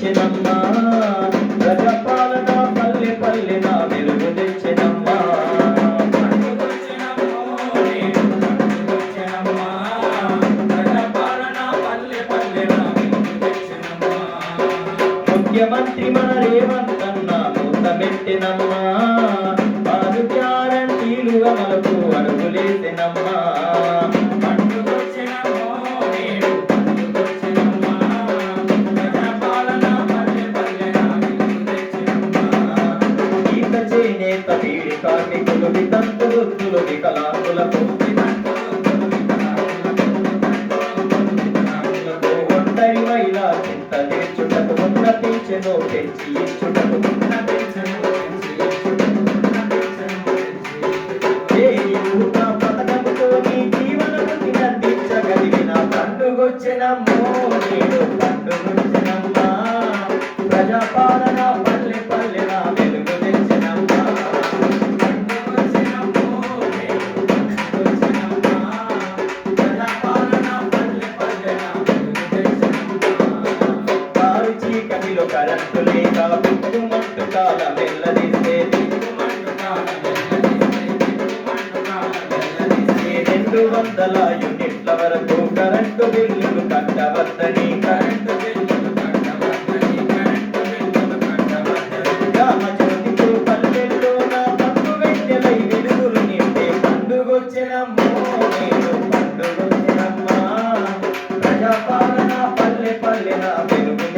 తెచ్చినమ్మా. ప్రజపాలన పల్లె పల్లె నా వెలుగు తెచ్చినమ్మా. ముఖ్యమంత్రి మన రేవంతన్న మూతమెట్టినమ్మా. ఆరు గ్యారంటీలు అమలుకు అడుగులేసినమ్మా. కార్మికులు వితంతులు వృద్ధులు వికలాంగులకు ఒంటరి చింత తీర్చుటకు ఉన్న పెంచి ఇచ్చుటకు పండుగొచ్చినమ్మో పండుగొచ్చినమ్మా. ప్రజాపాలన పల్లె చీకటిలో కరెంటు లేక బిక్కుమంటు కాల వెళ్ళదిస్తే రెండు వందల యూనిట్ల వరకు కరెంటు బిల్లులు కట్టవద్దని. కరెంటు బిల్లులు కట్టవద్దని కరెంటు బిల్లులు కట్టవద్దని పల్లెల్లో నా పండు వెన్నెలై వెలుగులు నింపే పండుగొచ్చినమ్మో. నేను పండుగొచ్చినమ్మా. ప్రజాపాలన పల్లె పల్లె నా వెలుగు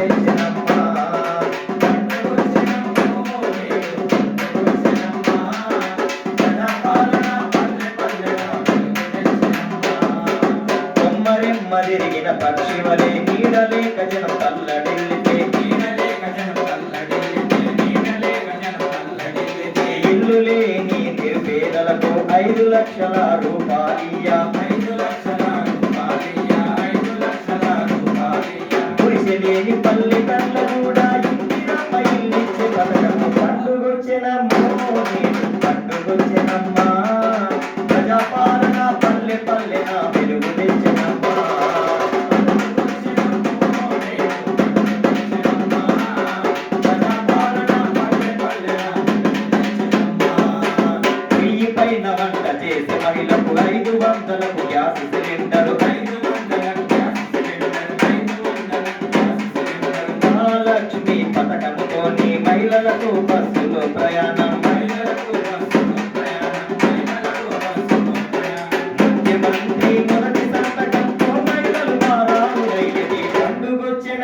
కొమ్మరెమ్మదిరిగిన పక్షి వలె నీడలేక జనం తల్లడిల్లితే. నీడలేక జనం తల్లడిల్లితే నీడలేక జనం తల్లడిల్లితే ఇల్లు లేని నిర్పేదలకు ఐదు లక్షల రూపాయలియా లక్ష్మి పథకముతో నీ ప్రయాణం. ముఖ్యమంత్రి మొదటి సంతకంతో మహిళలు మారాలి పండుగొచ్చిన